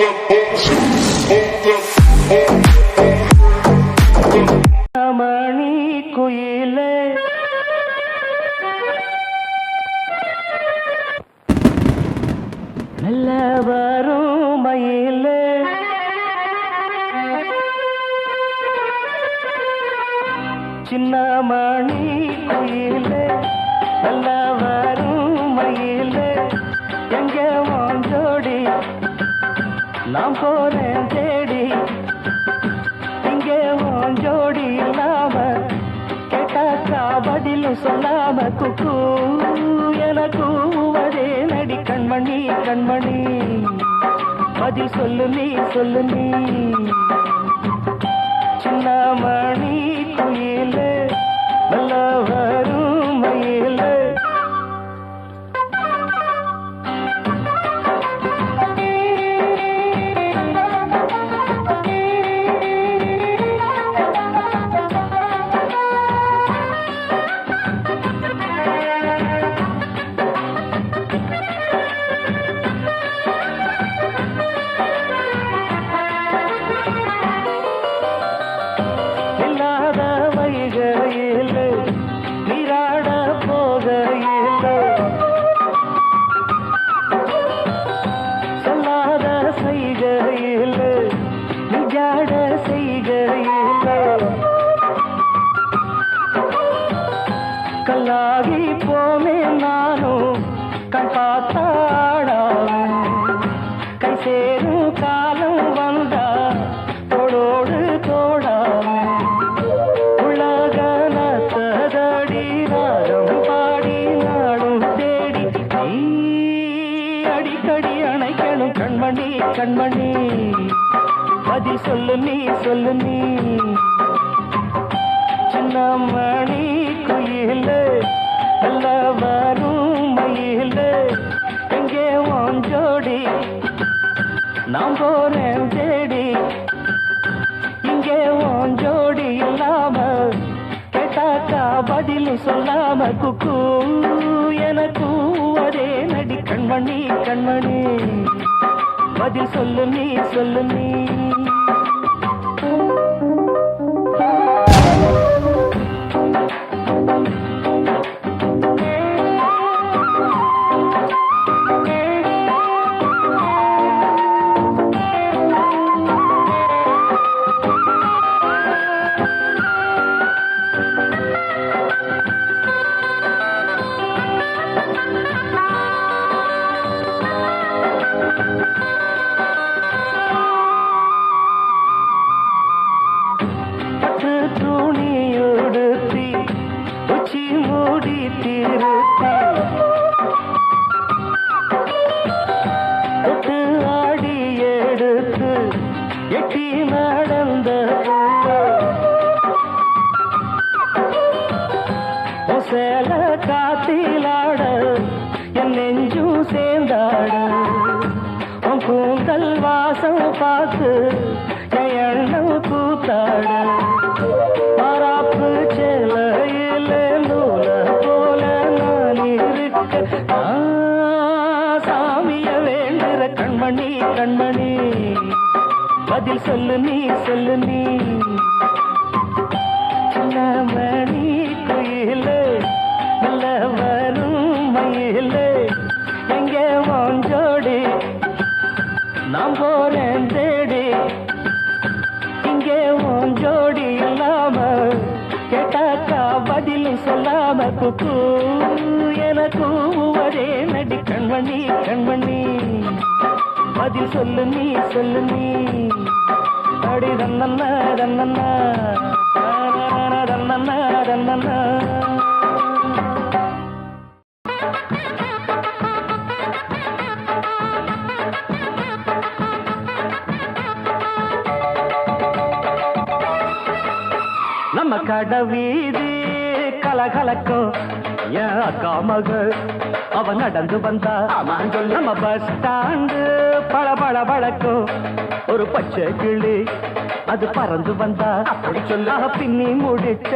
மணி மணி குயிலே செய்கையில் கல்லாகி போனேன் நானும். கண் பார்த்தா நீ சொல்லு நீ. சின்ன மணி குயிலே நல்ல வரும் மயிலே. எங்கே உன் ஜோடி? நான் போறேன் தேடி. இங்கே உன் ஜோடி இல்லாம கேட்டாக்கா பதில் சொல்லாம குக்கு. எனக்கு அதே நடி கண்மணி கண்மணி. பதில் சொல்லு நீ சொல்லு நீ. சொல்லு நீ சொல்லு நீ. மணி குயிலே நல்ல வரும் மயிலே. எங்கே வாஞ்சோடி நான் போறேன் தேடி. இங்கே வாஞ்சோடி இல்லாம கேட்டாக்கா பதிலும் சொல்லாம குக்கு. எனக்கு ஒரே நடி கண்மணி கண்மணி. பதில் சொல்லு நீ சொல்லு நீ. அடி தன்னண்ணா தன்னண்ணா தன்னண்ணா தன்னண்ணா நம்ம கடை வீதி என் அக்கா மக அவ நடந்து வந்தா நம்ம பஸ் ஸ்டாண்டு பள பள பழக்கும் ஒரு பச்சை கிளி அது பறந்து வந்தா. அப்படி சொல்ல. பின்னி முடிச்ச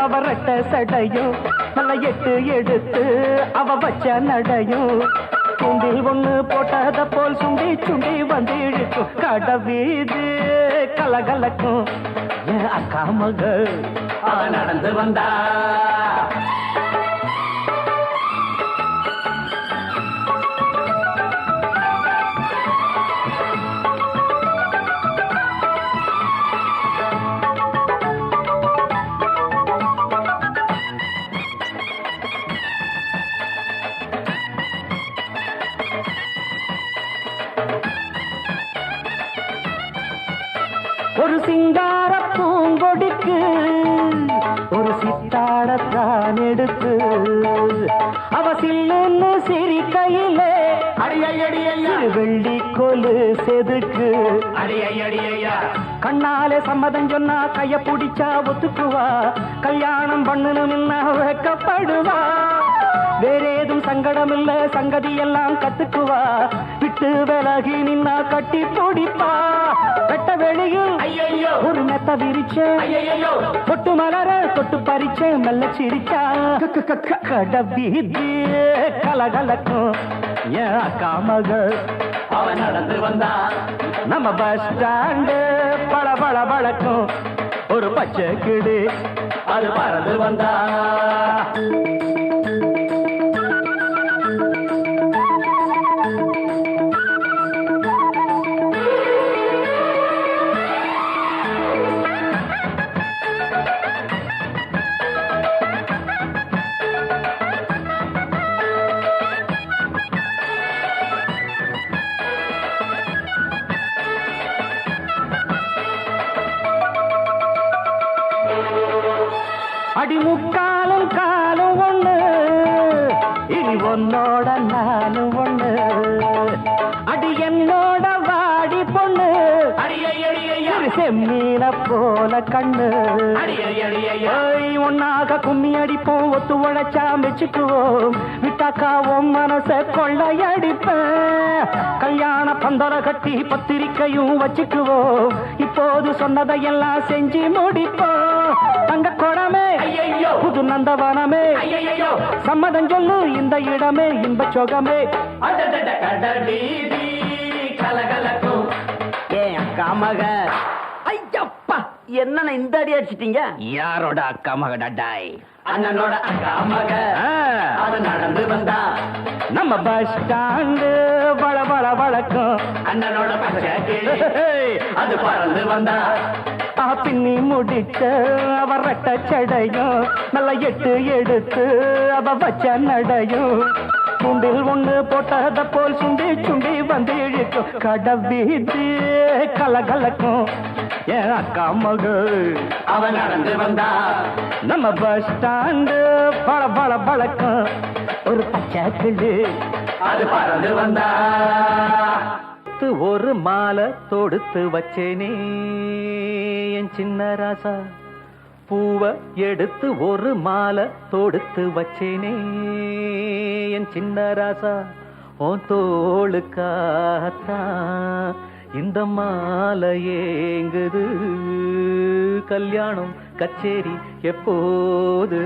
அவ ரெட்ட சடையும். நல்ல எட்டு எடுத்து அவ வச்ச நடையும். கூண்டில் ஒண்ணு போட்டத போல் சுண்டி சுண்டி வந்து இழுக்கும் கடை வீதி கலகலக்கும். அக்கா மக அவ நடந்து வந்தா. ஒரு சிங்கார பூங்கொடிக்கு ஒரு சித்தாடத்தான் எடுத்து அவ சில்லுன்னு சிரிக்கையிலே வெள்ளி கொலு செதுக்கு. கண்ணாலே சம்மதம் சொன்னா கைய பிடிச்சா ஒத்துக்குவா. கல்யாணம் பண்ணணும்னா வைக்கப்படுவா. வேறேதும் சங்கடம் இல்ல சங்கதி எல்லாம் கத்துக்குவா. விட்டு விலகி நின்னா கட்டி பிடிப்பா வெட்ட வெளியில் ஒரு மெத்த விரிச்சேன் தொட்டு மலர தொட்டு பறிச்சேன் மெல்ல சிரிச்சா. கடவீதி கலகலக்கும். என் அக்கா மகள். அவன் நடந்து வந்தா நம்ம பஸ் ஸ்டாண்டு பல பல பழக்கும் ஒரு பச்சை கிடு அது பறந்து வந்தா. அடி முக்காலும் காலும் ஒண்ணு. இனி உன்னோட நானும் ஒண்ணு. அடி என்னோட வாடி பொண்ணு. செம்மீன போல கண்ணு. ஒன்னாக கும்மி அடிப்போம் ஒத்து உழைச்சா மெச்சுக்குவோம். விட்டாக்காவும் மனச கொள்ளையடிப்பேன். கல்யாண பந்தர கட்டி பத்திரிக்கையும் வச்சுக்குவோம். இப்போது சொன்னதையெல்லாம் செஞ்சு முடிப்போம். தங்க குடமே புது நந்தவனமே. சம்மதம் சொல்லு இந்த இடமே இன்ப சொகமே. ஏன் அக்கா மக. ஐயப்பா என்னண்ணா இந்த அடி அடிச்சிட்டீங்க? யாரோட அக்கா மகடாய் அண்ணனோட அக்கா மக. அது நடந்து வந்தா. நம்ம பஸ் ஸ்டாண்டு வள வள வழக்கம் அண்ணனோட அது பறந்து வந்தா. பின்னி முடிச்ச அவ ரெட்ட சடையும் நல்ல எட்டு எடுத்து அவ வச்ச நடையும். துண்டில் ஒண்ணு போட்டத போல் சுண்டி சுண்டி வந்து இழுக்கும் கடவீதி கலகலக்கும். என் அக்கா மகள் அவன் நடந்து வந்தா. நம்ம பஸ் ஸ்டாண்டு பல பல பழக்கம் ஒரு பச்சை கிளி அது பறந்து வந்தா. ஒரு மாலை தொடுத்து வச்சேனே என் சின்ன ராசா. பூவை எடுத்து ஒரு மாலை தொடுத்து வச்சேனே. என் சின்ன ராசா உன் தோளுக்காகத்தான் இந்த மாலை ஏங்குது. கல்யாணம் கச்சேரி எப்போது?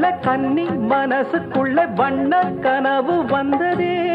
கண்ணிக்குள்ள கன்னி மனசுக்குள்ள வண்ண கனவு வந்ததே.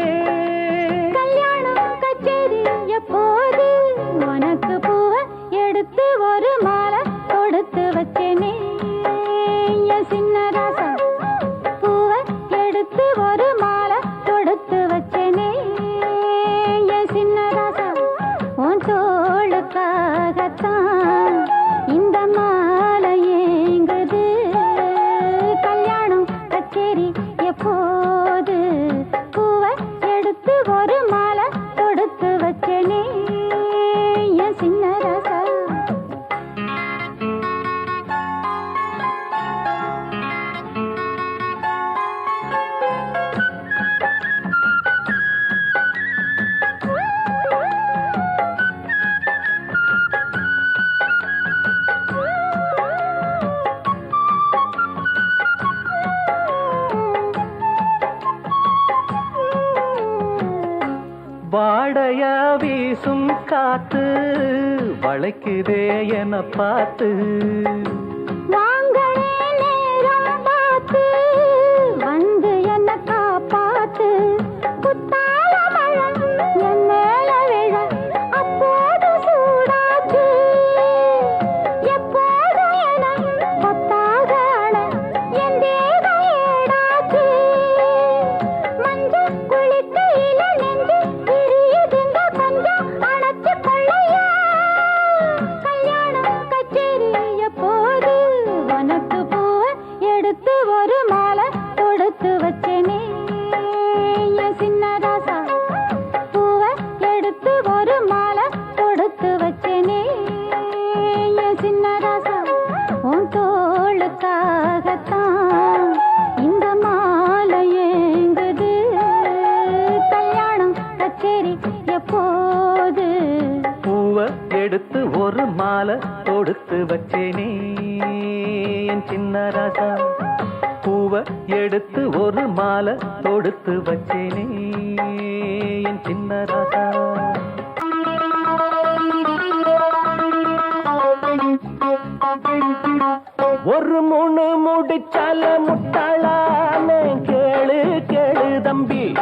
பார்த்து விட்டேனே என் சின்ன ராஜா. பூவை எடுத்து ஒரு மாலை தொடுத்து வச்சேனே என் சின்ன ராஜா. ஒரு மூணு முடிச்சால முட்டாளான கேளு கேளு தம்பி.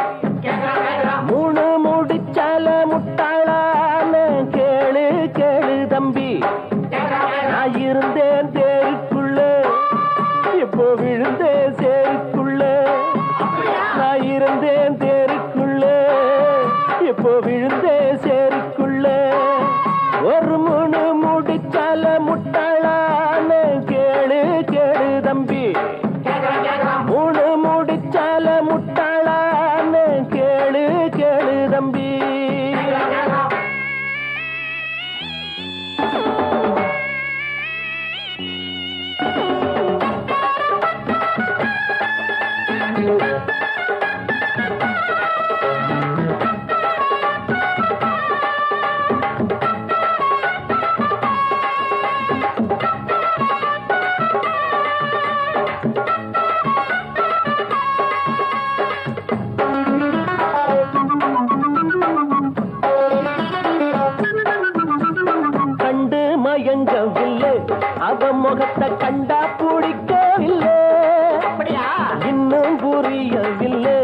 இன்னும் புரியவில்லை.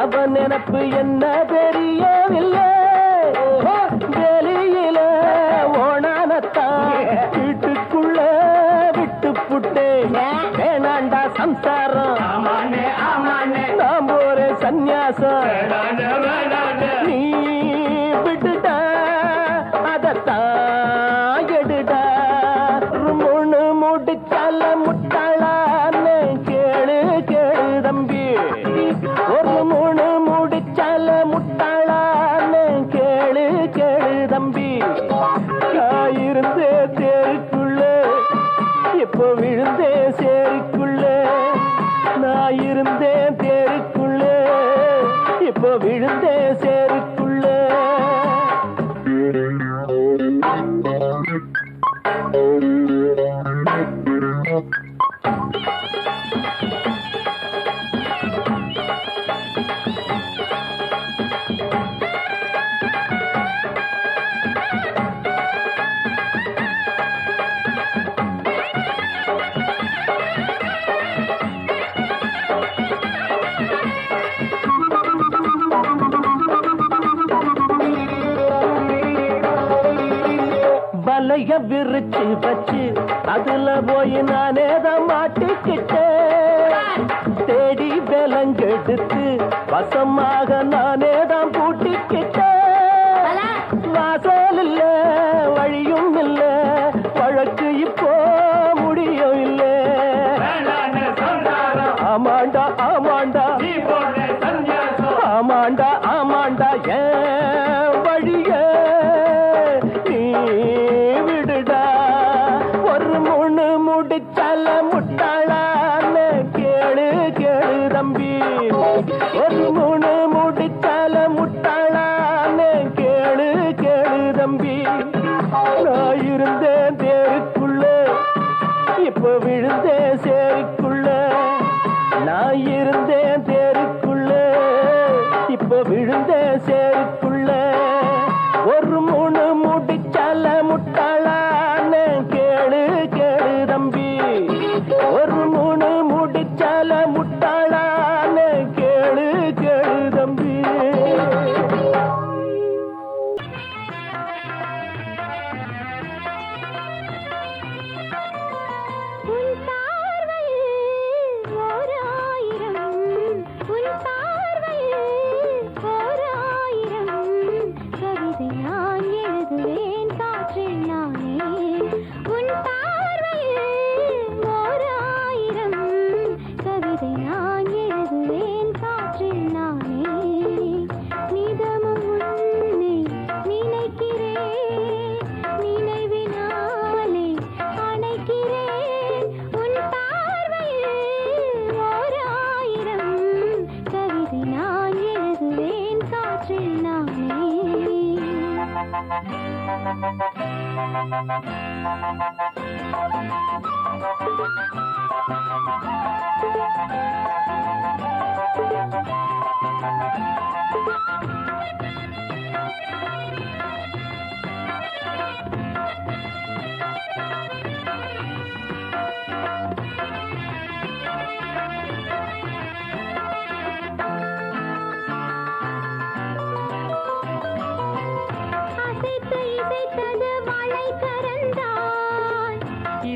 அவன் நினப்பு என்ன தெரியவில்லை. வெளியில ஓணானத்தான் வீட்டுக்குள்ள விட்டு புட்டே வேணாண்டா சம்சார விழுந்தே விரிச்சு வச்சு அதுல போய் நானே தான் மாட்டிக்கிட்டேன். தேடி விலங்கெடுத்து வசமாக நானே சேருக்குள்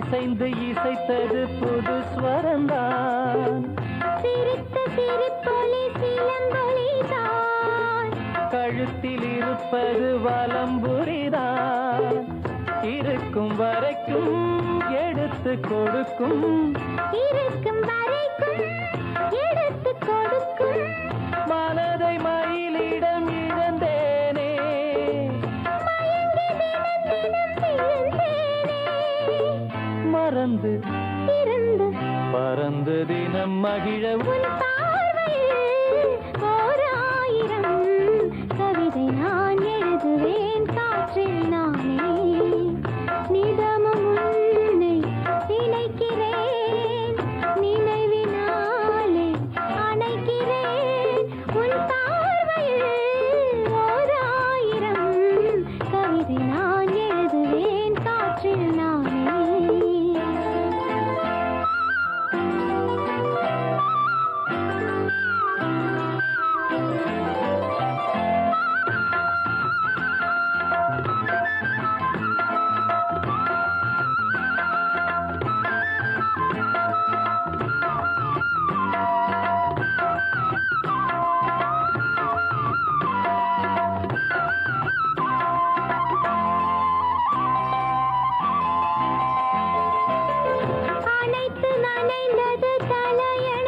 இசைந்து இசைத்தது புது ஸ்வரந்தான். சிரித்த சிரிப்பொலி சிலம்பொலிதான். கழுத்தில் இருப்பது வலம்புரிதான். இருக்கும் வரைக்கும் எடுத்து கொடுக்கும். இருக்கும் வரைக்கும் எடுத்து கொடுக்கும். மனதை பறந்து பறந்து. தினம் மகிழ நனைந்தது தலையன்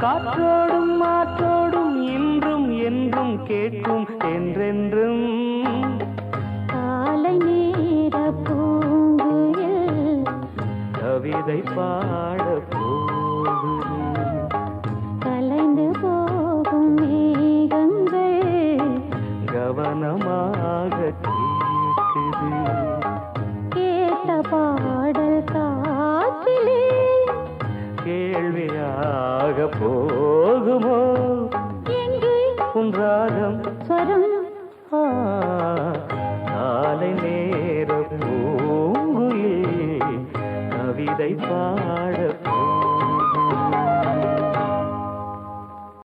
காற்றோடும் மாற்றோடும் இன்றும் என்றும் கேட்கும் என்றென்றும். காலை நேர பூங்குயில் கவிதை பாட